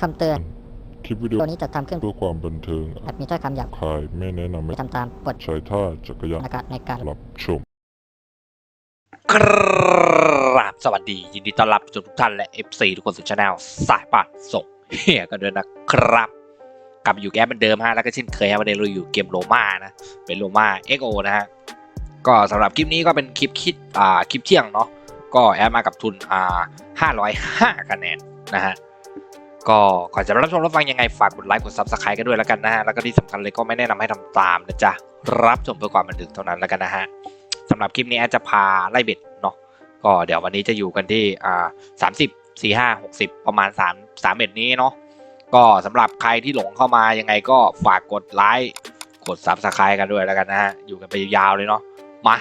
คำเตือน คลิปวิดีโอตัวนี้จะทำขึ้นเพื่อความบันเทิงอาจมีถ้อยคำหยาบคายไม่แนะนำให้ไม่ทำตามบทใช้ท่าจักรยานในการในการรับชม ครับสวัสดี ยินดีต้อนรับทุกท่านและ FC ทุกคนสู่ช anel สายป่านส่งเฮียกันด้วยนะครับ กลับอยู่แกเหมือนเดิมฮะแล้วก็เช่นเคยฮะวันนี้เราอยู่เกมโรมานะเป็นโรมา XO นะฮะก็สำหรับคลิปนี้ก็เป็นคลิปคิดอ่าคลิปเที่ยงเนาะก็แอดมากับทุนอ่า505คะแนนนะฮะก็ก่อนจะรับชมรับฟังยังไงฝากกดไลค์กด Subscribe กันด้วยแล้วกันนะฮะแล้วก็ที่สำคัญเลยก็ไม่แนะนำให้ทำตามนะจ๊ะรับชมเพื่อความบันเทิงเท่านั้นแล้วกันนะฮะสำหรับคลิปนี้แอดจะพาไล่เบ็ดเนาะก็เดี๋ยววันนี้จะอยู่กันที่อ่าสามสิบสี่ห้าหกสิบประมาณสามสามเอ็ดนี้เนาะ ก็สำหรับใครที่หลงเข้ามายังไงก็ฝากกดไลค์กด Subscribe กันด้วยแล้วกันนะฮะ อยู่กันไปยาวเลยเนาะมา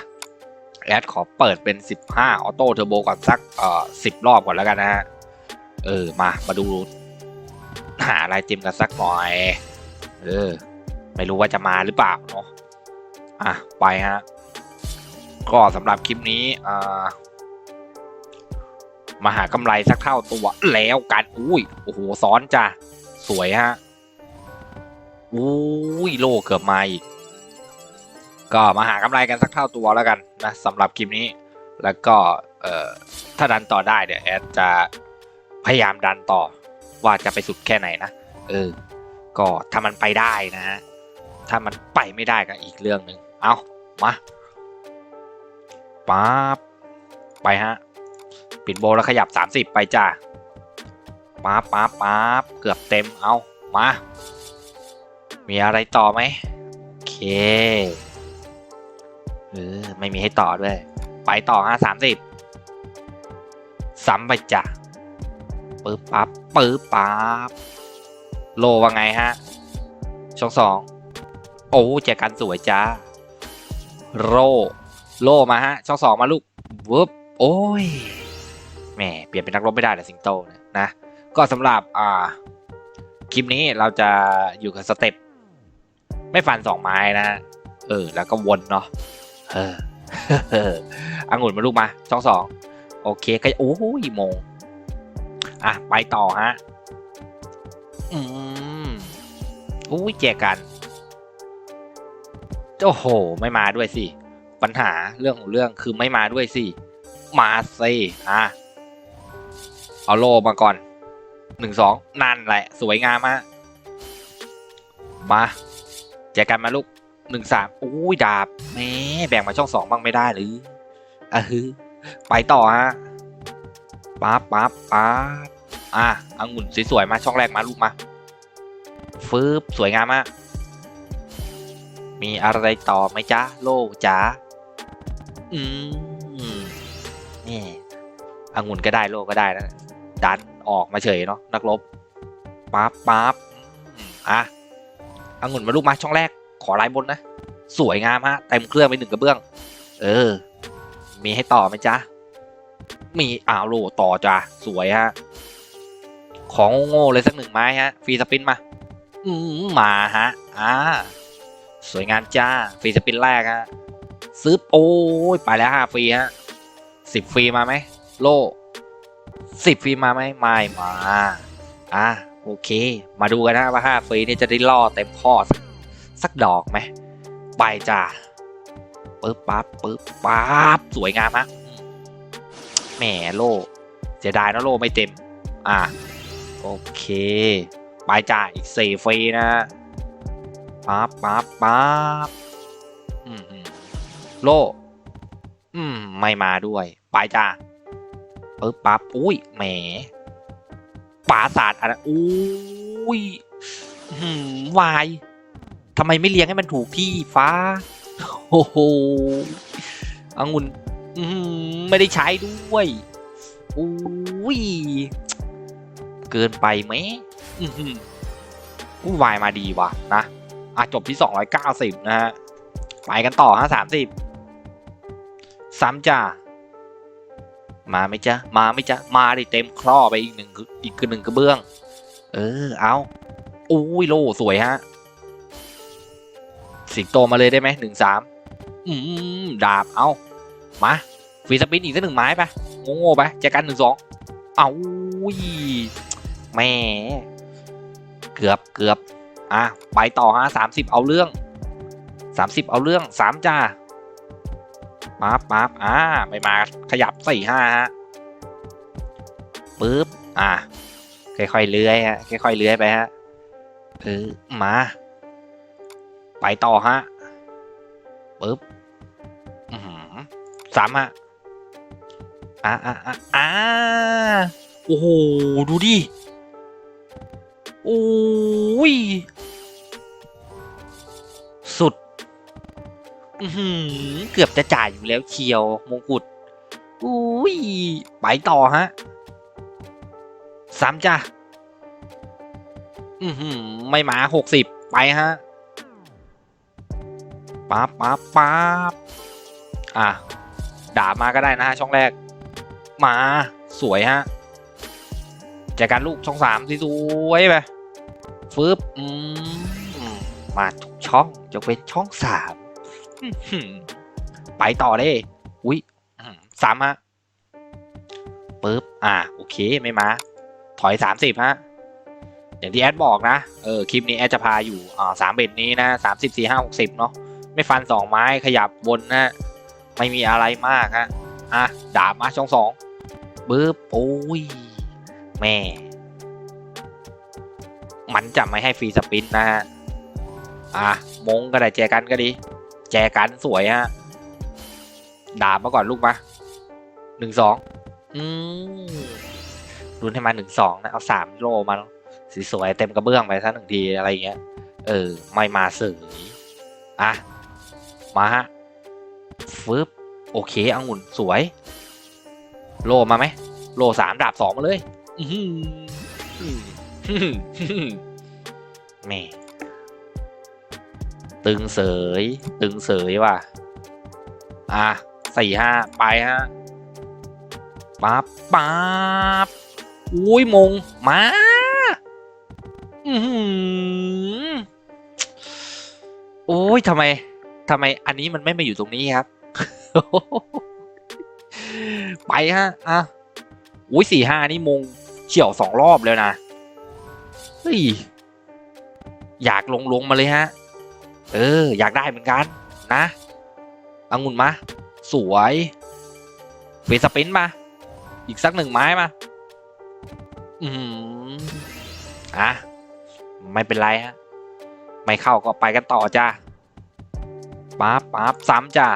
แอดขอเปิดเป็น 15 ออโต้เทอร์โบก่อนสักเอ่อ10 รอบก่อนแล้วกันนะฮะ เออ มา มาดู หาอะไรเต็มกันสักหน่อย เออ ไม่รู้ว่าจะมาหรือเปล่าเนาะอะ ไปฮะ ก็สำหรับคลิปนี้อ่ามาหากำไรสักเท่าตัวแล้วกัน อุ้ย โอ้โห ซ้อนจ้ะ สวยฮะอุ้ยโลเกือบมาอีก ก็มาหากำไรกันสักเท่าตัวแล้วกันนะสำหรับคลิปนี้ แล้วก็เอ่อถ้าดันต่อได้เดี๋ยวแอดจะพยายามดันต่อว่าจะไปสุดแค่ไหนนะ เออ ก็ถ้ามันไปได้นะฮะ ถ้ามันไปไม่ได้ก็อีกเรื่องหนึ่งเอามาปั๊บไปฮะ ปิดโบแล้วขยับ 30 ไปจ้า ปั๊บปั๊บปั๊บเกือบเต็มเอามา มีอะไรต่อไหมโอเคเออไม่มีให้ต่อด้วย ไปต่อฮะสามสิบซ้ำไปจ้ะปึ๊บปั๊บปึ๊บปั๊บโลว่าไงฮะช่องสองโอ้แจกันสวยจ้าโรโลมาฮะช่องสองมาลูกวึบโอ้ยแหมเปลี่ยนเป็นนักรบไม่ได้แต่สิงโตนี่ยนะ ก็สำหรับอ่าคลิปนี้เราจะอยู่กับสเต็ปไม่ฟันสองไม้นะฮะเออ แล้วก็วนเนาะเออองุ่นมาลูกมาช่องสองโอเคก็โอ้ยโมง อะ ไปต่อฮะ อืมอุ้ยแจกันโอ้โห ไม่มาด้วยสิ ปัญหาเรื่องของเรื่องคือไม่มาด้วยสิ มาสิอะเอาโลมาก่อน หนึ่งสองนั่นแหละ สวยงามฮะมาแจอกันมาลูกหนึ่งสามอุ้ยดาบแหม่แบ่งมาช่องสองบ้างไม่ได้หรืออะฮึไปต่อฮะปั๊บปั๊บปั๊บอะองุ่นสวยๆมาช่องแรกมาลูกมาฟืบสวยงามมากมีอะไรต่อไหมจ๊ะโลจ๋าอืมนี่องุ่นก็ได้โลก็ได้นะดัน ออกมาเฉยเนาะนักรบปั๊บปั๊บอะองุ่นมาลูกมาช่องแรก ขอลายบนนะ สวยงามฮะเต็มเครื่องไปหนึ่งกระเบื้อง เออ มีให้ต่อไหมจ๊ะ มีอ้าวโลต่อจ้ะสวยฮะ ของโง่เลยสักหนึ่งไม้ฮะฟรีสปินมา อืมมาฮะอ่าสวยงามจ้าฟรีสปินแรกฮะซื้อโอ้ยไปแล้วห้าฟรีฮะสิบฟรีมาไหมโล สิบฟรีมาไหมไม่มา อะโอเค มาดูกันนะว่าห้าฟรีนี่จะได้ล่อเต็มข้อสักดอกไหมไปจ้าปึ๊บปั๊บปึ๊บปั๊บสวยงามมะแหมโลเสียดายนะโลไม่เต็ม อะโอเค ไปจ้าอีกสี่ฟรีนะปั๊บปั๊บปั๊บโล อืม ไม่มาด้วย ไปจ้า ปึ๊บปั๊บอุ้ยแหมปราศาสตร์อะไรอุ้ยหืมวายทำไมไม่เลี้ยงให้มันถูกที่ฟ้าโอ้โหองุ่นอื้อหือไม่ได้ใช้ด้วยอุ้ยเกินไปไหมผู้วายมาดีว่ะนะอะจบที่ 290 นะฮะ ไปกันต่อฮะ30 ซ้ำจ้า มาไหมจ๊ะ มาไหมจ๊ะ มาได้เต็มครอไปอีกหนึ่งอีกหนึ่งกระเบื้อง เออ เอาอุ้ยโลสวยฮะ สิงโตมาเลยได้ไหมหนึ่งสามอืมดาบ เอามาฟีสปินอีกสักหนึ่งไม้ไปโง่ๆไปเจอกันหนึ่งสองเอาอุ้ยแม่เกือบเกือบอะไปต่อฮะสามสิบเอาเรื่องสามสิบเอาเรื่องสามจ้า ปั๊บปั๊บอ่าไม่มาขยับสี่ห้าฮะปึ๊บอะค่อยๆเลื้อยฮะค่อยๆเลื้อยไปฮะเออมา ไปต่อฮะปึ๊บอือหือสามฮะอ่าอ่าอ่าอ่าโอ้โห ดูดิ โอ้ย เกือบจะจ่ายอยู่แล้วเชียวมงกุฎอุ้ยไปต่อฮะสามจ้ะอือหือไม่มาหกสิบไปฮะปั๊บปั๊บปั๊บอะ ด่ามาก็ได้นะฮะช่องแรก มาสวยฮะแจกการลูกช่องสามสวยไปฟึบอืมมาทุกช่องยกเว้นช่องสาม ไปต่อเลยอุ้ยสามฮะปึ๊บ อะโอเค ไม่มา ถอยสามสิบฮะ อย่างที่แอดบอกนะ เออ คลิปนี้แอดจะพาอยู่ อ่าสามเบ็ดนี้นะสามสิบสี่ห้าหกสิบเนาะ ไม่ฟันสองไม้ ขยับวนนะ ไม่มีอะไรมากฮะ อะ ดาบมาช่องสองบึ๊บ โอ้ย แม่ มันจะไม่ให้ฟรีสปินนะฮะ อะ มงก็ได้แจกันก็ดี แจกันสวยฮะ ดาบมาก่อนลูกมาหนึ่งสองอืมรุนให้มาหนึ่งสองนะ เอาสามโลมาเนอะสีสวยเต็มกระเบื้องไปสักหนึ่งทีอะไรอย่างเงี้ย เออ ไม่มาเสยอะ มาฮะฟึบโอเคองุ่นสวย โลมาไหม โลสามดาบสองมาเลย อื้อหืออื้อหืออื้อหือแหม่ ตึงเสย ตึงเสยว่ะ อะสี่ห้าไปฮะปั๊บปั๊บอุ้ยมง มาอืออโอ้ยทำไมทำไมอันนี้มันไม่มาอยู่ตรงนี้ครับ ไปฮะ อะอุ้ยสี่ห้านี่มงเฉี่ยวสองรอบแล้วนะ เฮ้ย อยากลงลงมาเลยฮะ เออ อยากได้เหมือนกันนะองุ่นมา สวยเฟสปินมา อีกสักหนึ่งไม้มา อืมอะ ไม่เป็นไรฮะ ไม่เข้าก็ไปกันต่อจ้าปั๊บปั๊บซ้ำจ้า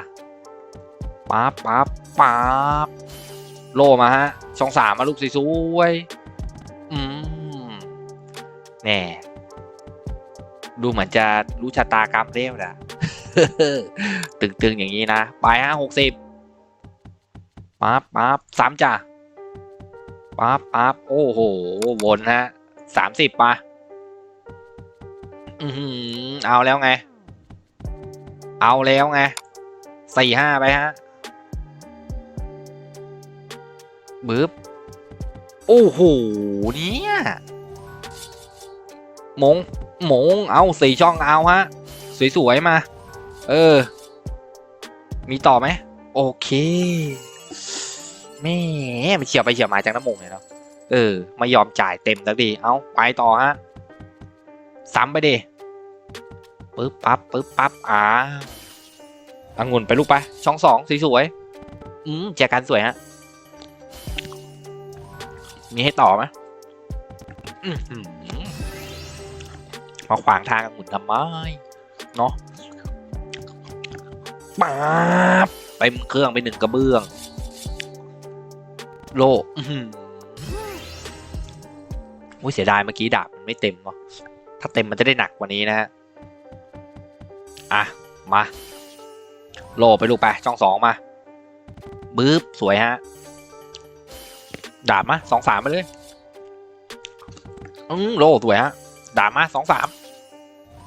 ปั๊บปั๊บปั๊บโลมาฮะช่องสามมาลูกสวยๆอืมแน่ ดูเหมือนจะรู้ชะตากรรมเร็วนะตึงๆอย่างนี้นะไปฮะหกสิบปั๊บปั๊บซ้ำจ้าปั๊บปั๊บโอ้โหวนฮะสามสิบมาอือหือเอาแล้วไง เอาแล้วไงสี่ห้าไปฮะบึ๊บโอ้โหเนี่ยมง หมงเอาสี่ช่องเอาฮะ สวยๆมา เออ มีต่อไหม โอเคแม่มันเฉียบไปเฉียบมาจากน้ำมงเลยเนาะเออไม่ยอมจ่ายเต็มสักทีเอาไปต่อฮะซ้ำไปดิปึ๊บปั๊บปึ๊บปั๊บอ่าองุ่นไปลูกไป ช่องสองสวยๆอืมแจกันสวยฮะ มีให้ต่อไหมอื้อหือ มาขวางทางองุ่นทำไมเนาะปั๊บเต็มเครื่องไปหนึ่งกระเบื้อง โลอุ้ยเสียดายเมื่อกี้ดาบมันไม่เต็มเนาะถ้าเต็มมันจะได้หนักกว่านี้นะฮะอะ มา โลไปลูกไปช่องสองมาบึ๊บสวยฮะ ดาบมาสองสามไปเลยอืมโลสวยฮะ ดาบมาสองสาม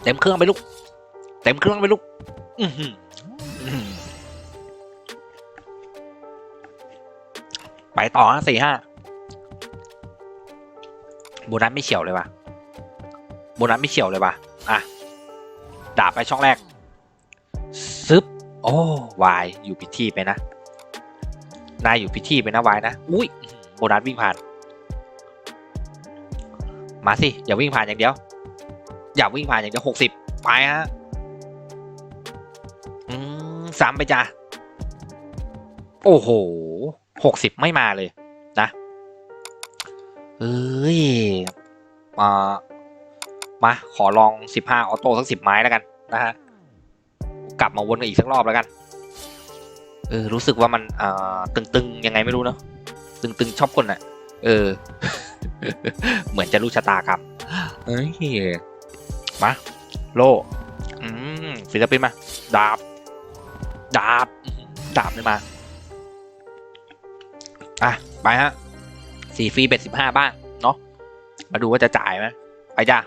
เต็มเครื่องไปลูก เต็มเครื่องไปลูกอืไปต่อฮะสี่ห้าโบนัสไม่เฉียวเลยว่ะโบนัสไม่เฉียวเลยว่ะอะดาบไปช่องแรก ซึบ โอ้วาย อยู่พิธีไปนะ นายอยู่พิธีไปนะวายนะ อุ้ยโบนัสวิ่งผ่าน มาสิ อย่าวิ่งผ่านอย่างเดียว อย่าวิ่งผ่านอย่างเดียวหกสิบไปฮะอืมสามไปจ้าโอ้โหหกสิบไม่มาเลยนะเอ้ยมามาขอลองสิบห้าออโต้สักสิบไม้แล้วกันนะฮะกลับมาวนกันอีกสักรอบแล้วกันเออรู้สึกว่ามันอ่าตึงๆยังไงไม่รู้เนาะตึงๆชอบคนอะเออ เหมือนจะรู้ชะตากรรมเอ้ย มา โลอืมศิลปินมา ดาบ ดาบอื้อหือดาบเลยมา อะ ไปฮะสี่ฟรีเบ็ดสิบห้าบ้าง เนาะมาดูว่าจะจ่ายไหมไปจ้า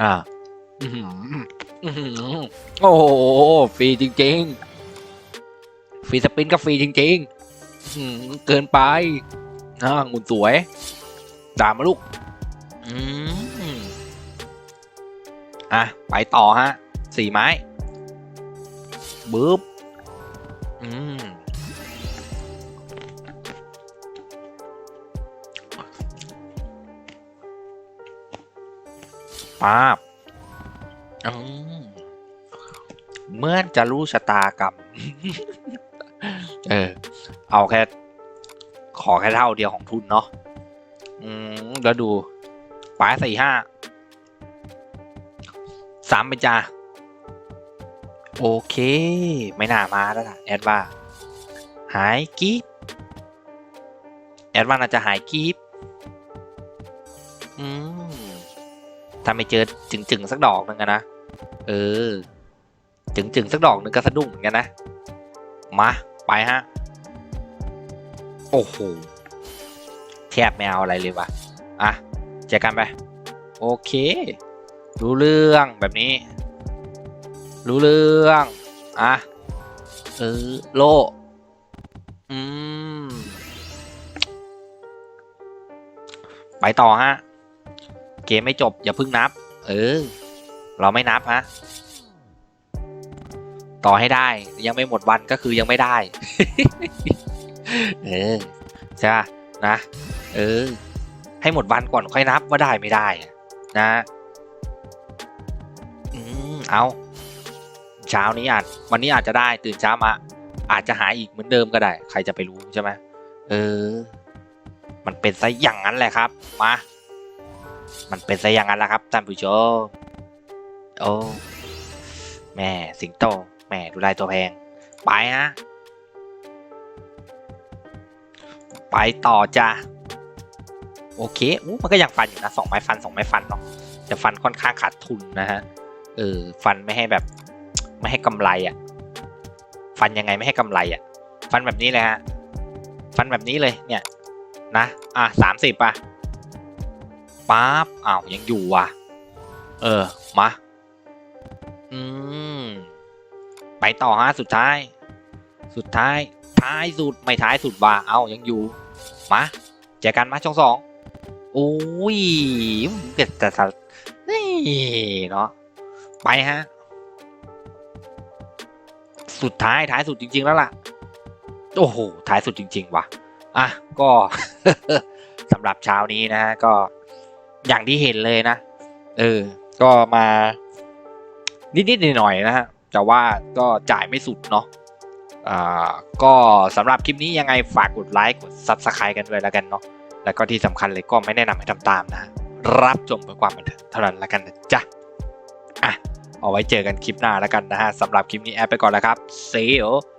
อ่าอือหืออื้อหือโอ้โหฟรีจริง ๆ ฟรีสปินก็ฟรีจริงๆอื้อหือเกินไปอ่างุนสวย ด่ามาลูก อืม อะ ไปต่อฮะสี่ไม้บึ๊บอืมป้าบอืมเมื่อจะรู้ชะตากรรมเออ เอาแค่ ขอแค่เท่าเดียวของทุนเนาะ อืม แล้วดูปลายสี่ห้า สามเป็นจ้าโอเค ไม่น่ามาแล้วล่ะ แอดว่า หายกีบแอดว่าน่าจะหายกีบอืมถ้าไม่เจอจึงๆสักดอกหนึ่งอะนะ เออ จึงๆสักดอกหนึ่งก็สะดุ้งเหมือนกันนะ มา ไปฮะ โอ้โห แทบไม่เอาอะไรเลยวะอะ เจอกันไป โอเค รู้เรื่องแบบนี้ รู้เรื่องอะเออโลอืมไปต่อฮะ เกมไม่จบ อย่าเพิ่งนับ เออ เราไม่นับฮะ ต่อให้ได้ ยังไม่หมดวันก็คือยังไม่ได้ เออใช่ปะนะ เออ ให้หมดวันก่อนค่อยนับว่าได้ไม่ได้นะ เอาเช้านี้อาจวันนี้อาจจะได้ตื่นเช้ามา อาจจะหายอีกเหมือนเดิมก็ได้ ใครจะไปรู้ใช่ไหมเออ มันเป็นซะอย่างนั้นแหละครับ มา มันเป็นซะอย่างนั้นแหละครับท่านผู้ชมโอ้แม่สิงโตแม่ดูลายตัวแพง ไปฮะไปต่อจ้ะโอเคอู้มันก็ยังฟันอยู่นะสองไม้ฟันสองไม้ฟันเนาะแต่ฟันค่อนข้างขาดทุนนะฮะ เออฟันไม่ให้แบบ ไม่ให้กำไรอะ่ะ ฟันยังไงไม่ให้กำไรอะ่ะ ฟันแบบนี้เลยฮะ ฟันแบบนี้เลยเนี่ย นะ อะสามสิบอะปั๊บอ้าวยังอยู่ว่ะ เออ มา อืม ไปต่อฮะสุดท้าย สุดท้าย ท้ายสุด ไม่ท้ายสุดว่ะเอายังอยู่ มาเจอกันมาช่องสองโอ้ยเกิดแต่สัตว์นี่เนาะ ไปฮะ สุดท้ายท้ายสุดจริง ๆ แล้วล่ะ โอ้โหท้ายสุดจริง ๆ ว่ะ อะ ก็สำหรับเช้านี้นะฮะก็อย่างที่เห็นเลยนะ เออ ก็มา นิด ๆ หน่อย ๆ นะฮะ แต่ว่าก็จ่ายไม่สุดเนาะอ่าก็สำหรับคลิปนี้ยังไงฝากกดไลค์กด Subscribe กันด้วยแล้วกันเนาะแล้วก็ที่สำคัญเลยก็ไม่แนะนำให้ทำตามนะ รับชมเพื่อความบันเทิงเท่านั้นแล้วกันนะจ๊ะ เอาไว้เจอกันคลิปหน้าแล้วกันนะฮะสำหรับคลิปนี้แอดไปก่อนแล้วครับ See you